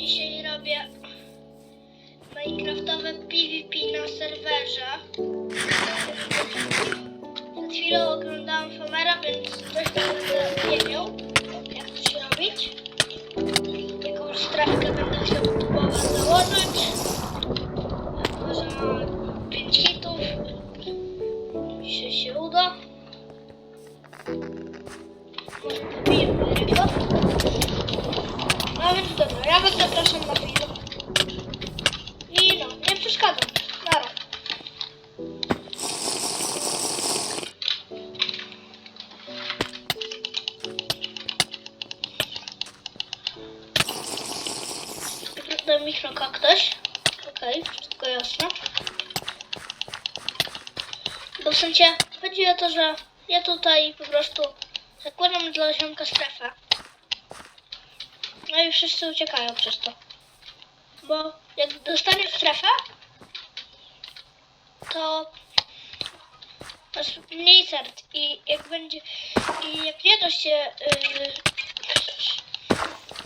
Dzisiaj robię Minecraftowe PvP na serwerze. Przed chwilą oglądałam Famera, więc tam będę wiedział, jak to się robić. Jakąś strefkę będę chciał próbować założyć. Ja was zapraszam na film. I no, nie przeszkadzam. Nara. Do mikroka ktoś? Okej, wszystko jasne. Bo w sensie chodzi o to, że ja tutaj po prostu zakładam dla ziomka strefę. No i wszyscy uciekają przez to. Bo jak dostanie strefę, to masz mniej sert i jak będzie i jak nie to się yy,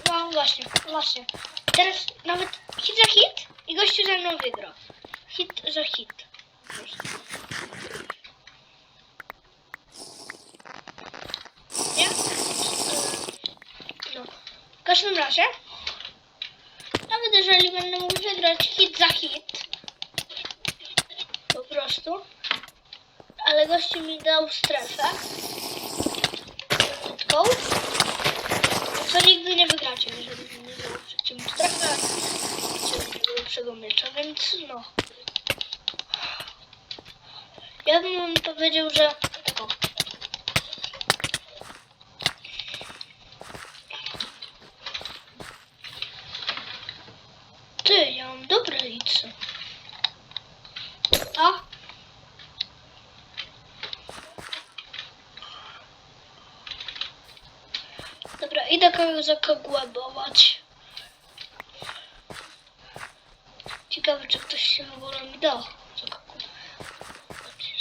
no właśnie, właśnie. Teraz nawet hit za hit i gościu ze mną wygra. Hit za hit. Nie? W każdym razie, nawet jeżeli będę mógł wygrać hit za hit, po prostu, ale gościu mi dał strefę, krótką, co nigdy nie wygracie, jeżeli nie było przeciwną strefę, czy nie było lepszego miecza, więc no. Ja bym powiedział, że taką. Ty, ja mam dobre lice. A? Dobra, idę kogoś zakogłabować. Ciekawe, czy ktoś się w ogóle mi da.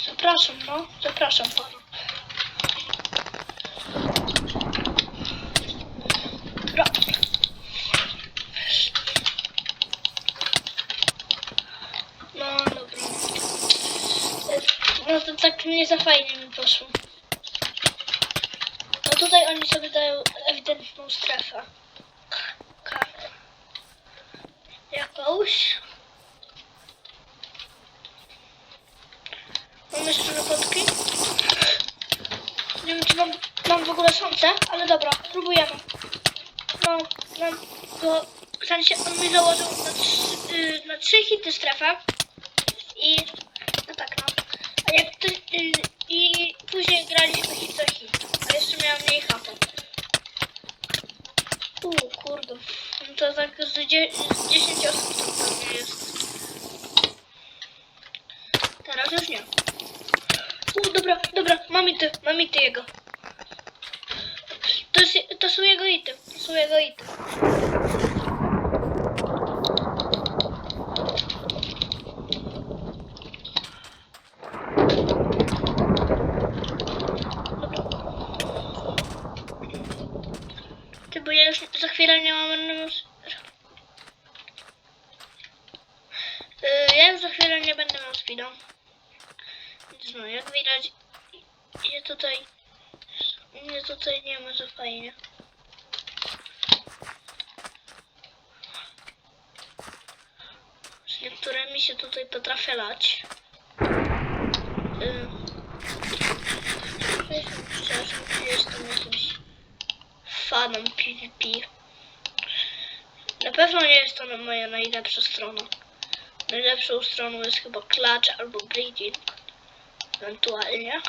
Zapraszam, no. Zapraszam. Dobra. No dobra. No to tak nie za fajnie mi poszło. No tutaj oni sobie dają ewidentną strefę. Jakąś. Mam jeszcze fotki. Nie wiem czy mam, mam w ogóle słońce, ale dobra, próbujemy. No, mam go, w sensie on mi założył na, trzy- y, na trzy hity strefę. I no tak no. A jak to, y, I później graliśmy hit za hit. Jeszcze miałam mniej HP. Uuu, kurde. No to tak z, z 10 osób to pewnie jest. Teraz już nie. U, dobra, dobra, mam ity, mam ity jego. To, jest, to są jego ity, to są jego ity. Ty, bo ja już za chwilę nie mam mus... Yy, ja już za chwilę nie będę miał speeda. Więc no, jak widać, ja tutaj... Nie tutaj nie ma za fajnie. Z niektórymi się tutaj potrafię lać. Yy. Jestem jakimś fanem PvP. Na pewno nie jest to moja najlepsza strona. Najlepszą stroną jest chyba Clutch albo Breeding. Ewentualnie.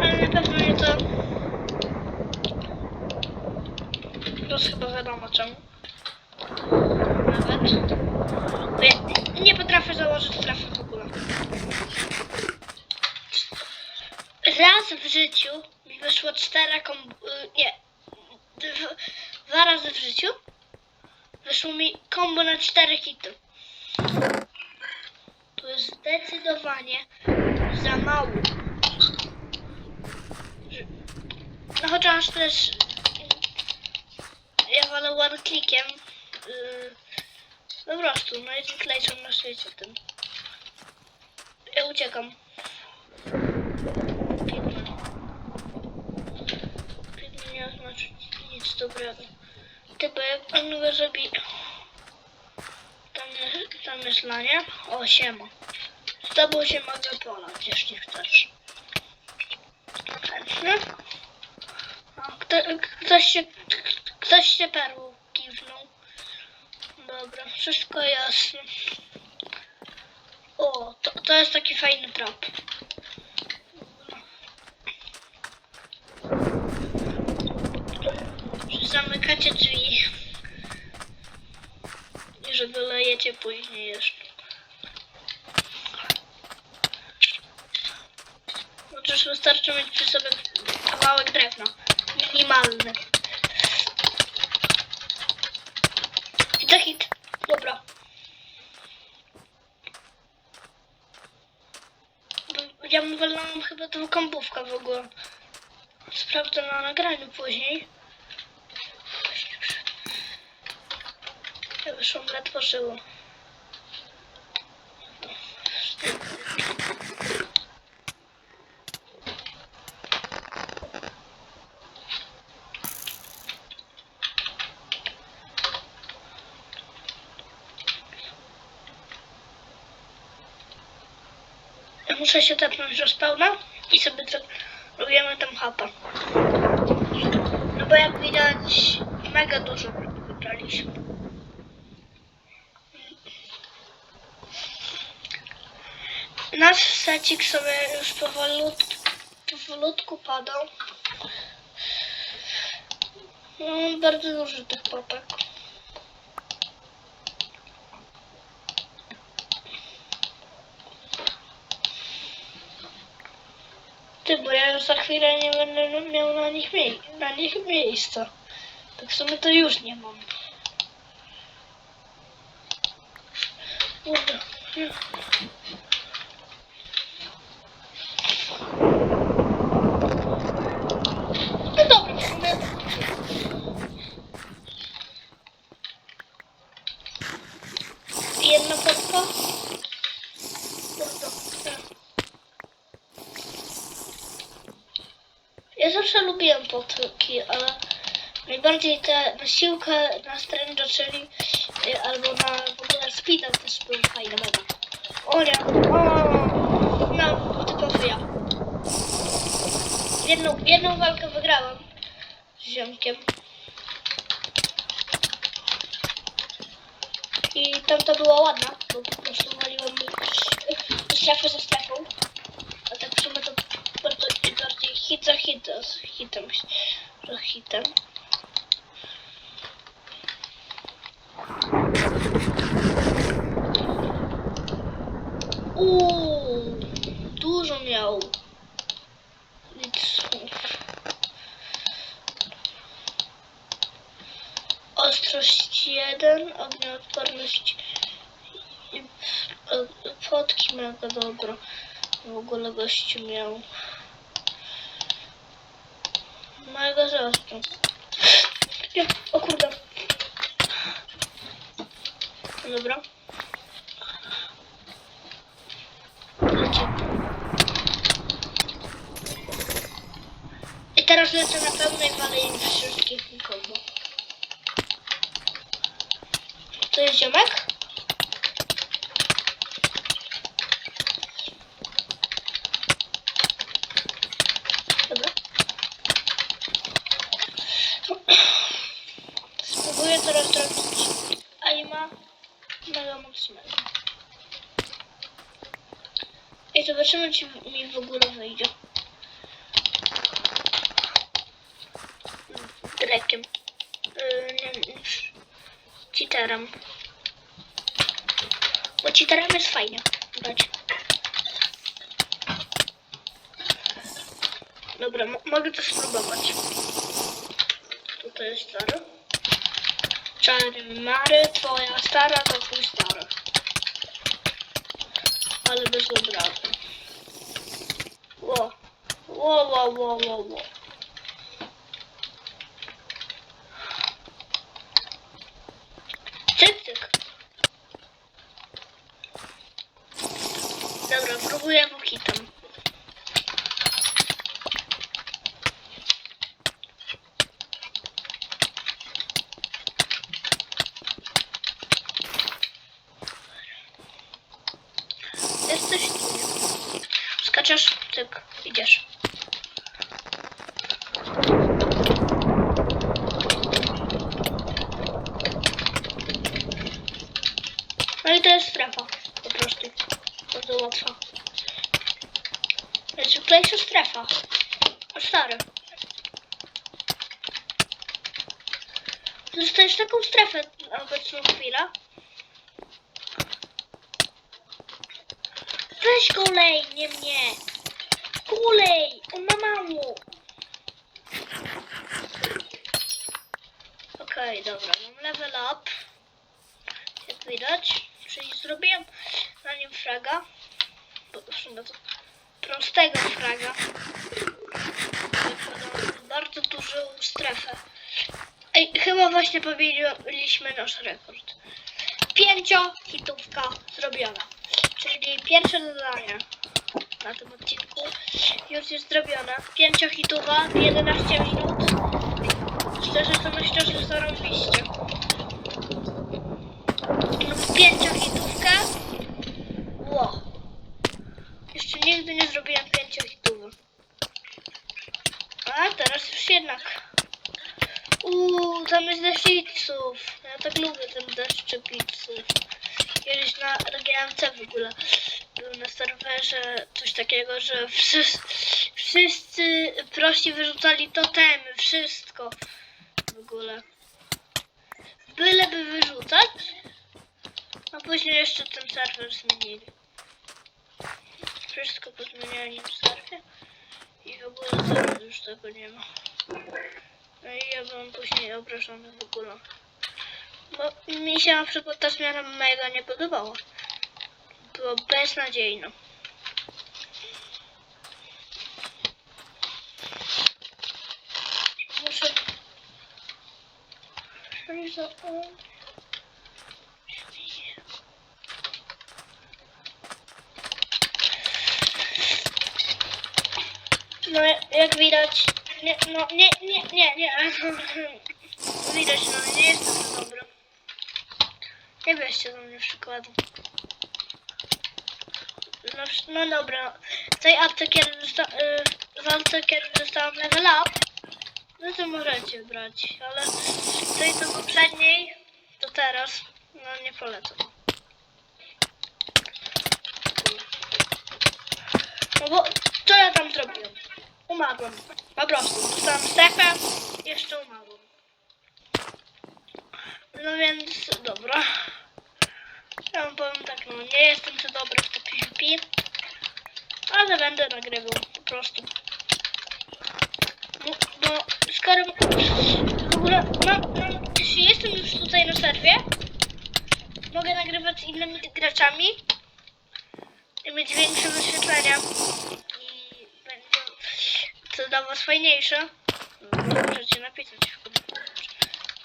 Ale na pewno nie to. Chyba wiadomo czemu. Nawet. Bo ja nie potrafię założyć trafy w ogóle. Raz w życiu mi wyszło cztery komb... y, Nie. Dwa, razy w życiu wyszło mi kombo na cztery hity. To jest zdecydowanie za mało. No chociaż też ja wolę one clickiem Yy, no po prostu, najzwyklejszą na świecie tym. Ja uciekam. Pidman. Pidman nie oznacza nic dobrego. Jak on go zrobi... Tam jest, tam jest lanie. O, siema. Z tobą się mogę polać, jeśli chcesz. Chętny? O, kto, ktoś się... Ktoś się perłą kiwnął. Dobra, wszystko jasne. O, to, to jest taki fajny trop. Że Zamykacie drzwi. I że wylejecie później jeszcze. Chociaż wystarczy mieć przy sobie kawałek drewna. Minimalny. To hit. Dobra. Ja bym walnąłem chyba tą kąpówkę w ogóle. Sprawdzę na nagraniu później. Ja wyszłam ledwo żyło. Ja muszę się tepnąć do spawna i sobie zrobimy tam hapa. No bo jak widać mega dużo wybraliśmy. Nasz secik sobie już powolutku, powolutku padał. No, bardzo dużo tych popek. Ty, bo ja już za chwilę nie będę miał na nich, mie- na nich miejsca. Tak w sumie to już nie mam. Kurde. nie. No dobra, w sumie. Jedna podka. Dobra. Ja zawsze lubiłem potki, ale najbardziej te na siłkę, na stręcza, czyli y, albo na w ogóle speeda też były fajne mega. O nie, o, no, typowy ja. Jedną, jedną walkę wygrałam z ziomkiem. I tam to była ładna, bo po prostu waliłem strefę ze strefą. A tak w sumie to bardzo bardziej hit za hit, z hitem, za hitem. Uuu, dużo miał. Ostrość 1, ognioodporność i fotki mega dobro. W ogóle gościu miał. Mega zaostro. O kurde. Dobra. I teraz lecę na pełnej walę im wszystkich nikogo. To jest ziomek? Dobra. Teraz zrobić aima mega mocnego. I zobaczymy, czy mi w ogóle wyjdzie. Drekiem. Yy. Cheaterem. Bo cheaterem jest fajnie. Dobra, mo- mogę to spróbować. Tutaj jest stary. Czarny Mary, twoja stara to twój stary. Ale bez obrazu. Ło. Ło, ło, ło, ło, ło. No i to jest strefa, po prostu. Bardzo łatwa. Najzwyklejsza strefa. O stary. Dostajesz taką strefę na obecną chwilę. Weź kolej, nie mnie. Kolej, on ma mało. Okej, dobra, mam level up. Jak widać. Czyli zrobiłem na nim fraga. Bo w sumie to prostego fraga. Bardzo dużą strefę. Ej, chyba właśnie powiedzieliśmy nasz rekord. Pięciohitówka zrobiona. Czyli pierwsze zadanie na tym odcinku już jest zrobione. Pięciohitowa, 11 minut. Szczerze to myślę, że zarobiście. Pięciohitówka. Ło. Jeszcze nigdy nie zrobiłem pięciohitowy. A teraz już jednak. Uuu, tam jest deszcz pizzów. Ja tak lubię ten deszcz pizzów. Kiedyś na, na GMC w ogóle był na serwerze coś takiego, że wszyscy, wszyscy prości wyrzucali totemy, wszystko w ogóle. Byleby wyrzucać, a później jeszcze ten serwer zmienili. Wszystko pozmieniali w serwie i w ogóle teraz już tego nie ma. No i ja byłem później obrażony w ogóle. Bo mi się na przykład ta zmiana mega nie podobała. Było beznadziejne. Muszę... Muszę... No jak widać, nie, no nie, nie, nie, nie. Widać, no nie jestem za dobry. Nie weźcie do mnie przykładu. No, no dobra, w tej apce kiedy dosta, y, w apce kiedy dostałam level up, no to możecie brać, ale w tej to poprzedniej, to teraz, no nie polecam. No bo co ja tam zrobiłem? Umarłem. Po prostu. Dostałam strefę, jeszcze umarłem. No więc, dobra. Ja wam powiem tak, no nie jestem za dobry w to PvP, ale będę nagrywał po prostu. No, bo skoro w ogóle, no, no, jeśli jestem już tutaj na serwie, mogę nagrywać z innymi graczami i mieć większe wyświetlenia to dla was fajniejsze. Możecie napisać w komentarzu,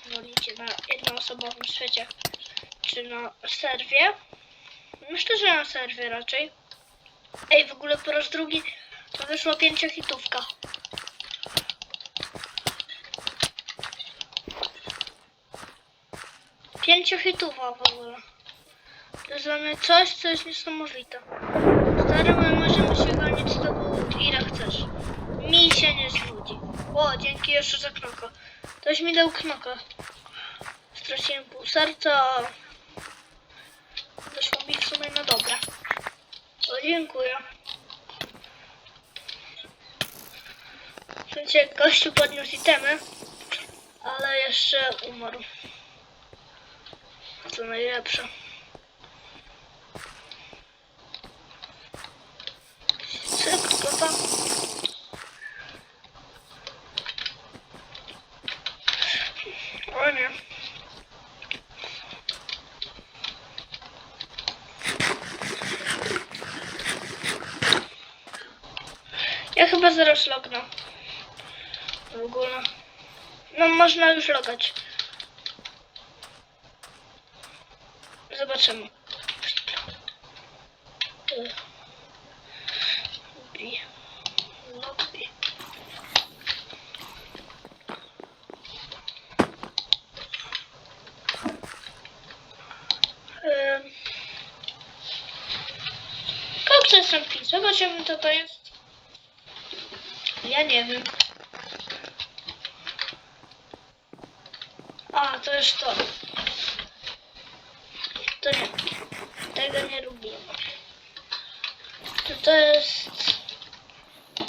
wolicie na jednoosobowym świecie, czy na serwie. Myślę, że na serwie raczej. Ej, w ogóle po raz drugi to wyszła pięciohitówka. Pięciohitowa w ogóle. To jest dla mnie coś, co jest niesamowite. Stary, możemy się gonić z tobą ile chcesz. Mi się nie znudzi. O, dzięki jeszcze za knoka. Ktoś mi dał knoka. Straciłem pół serca. Wyszło mi w sumie na dobre. O, dziękuję. Sensie gościu podniósł itemy, ale jeszcze umarł. Co najlepsze. Cyk, papa. O nie. Ja chyba zaraz lognę. W ogóle. No można już logać. Zobaczymy. Lobby. Lobby. SMP. Zobaczymy co to jest. Ja nie wiem. A, to jest to. To nie. Tego nie lubimy. To, to jest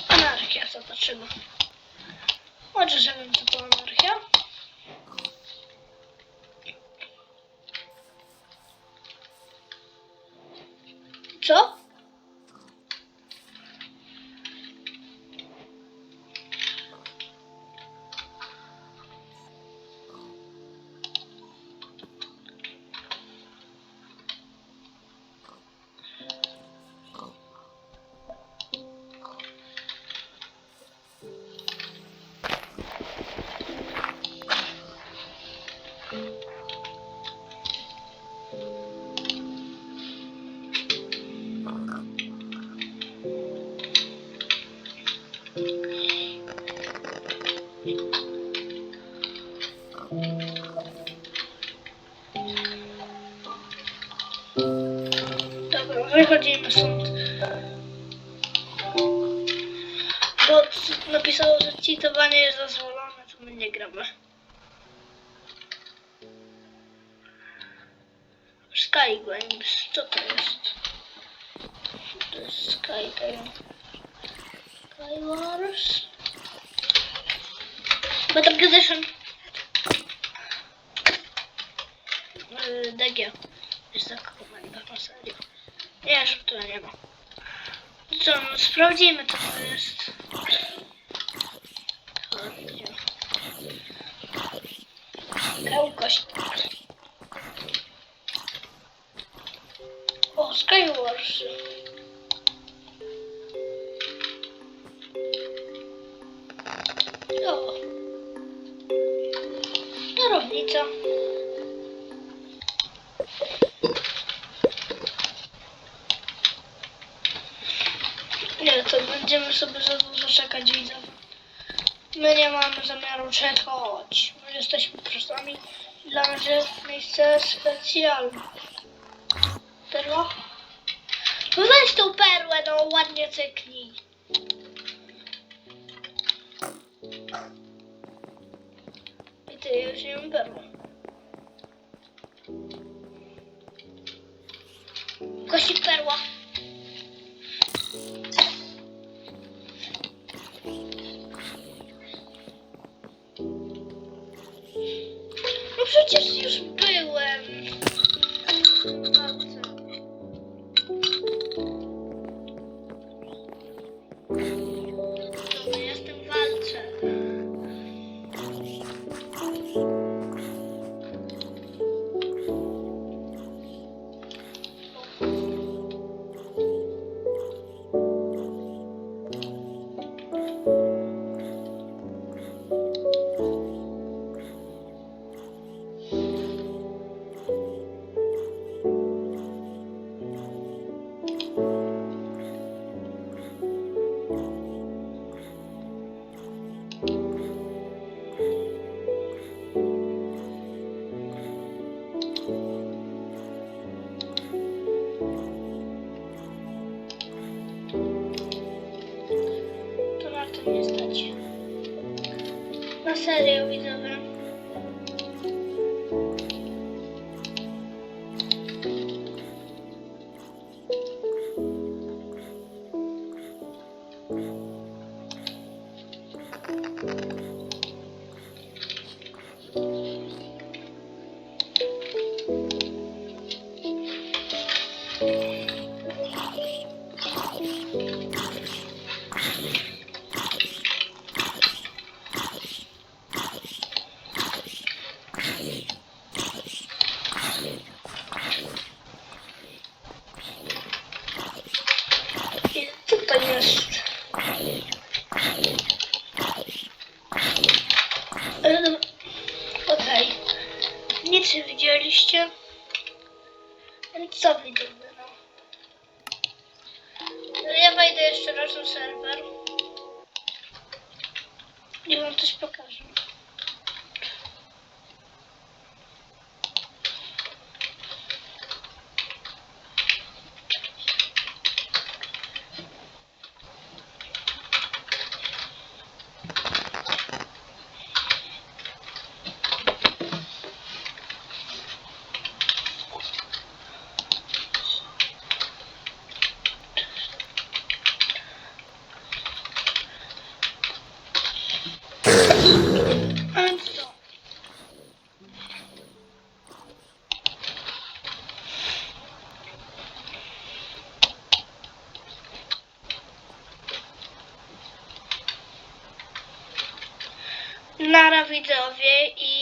anarchia, zobaczymy. Może, że wiem, co to anarchia. Co? Wychodzimy stąd. Bo napisało, że cheatowanie jest dozwolone, to my nie gramy. Sky Games, co to jest? To jest Sky Game. Sky Wars. Metal Edition. Yy, DG. Jest taka komenda, na serio. Nie, tu nie ma. Co, no, sprawdzimy co to jest. Chodźcie. Perła? No weź tą perłę, no ładnie cyknij. I ty już nie mam perłę. Kości perła. To nie stać. Na serio, widzowie. Nara widzowie i.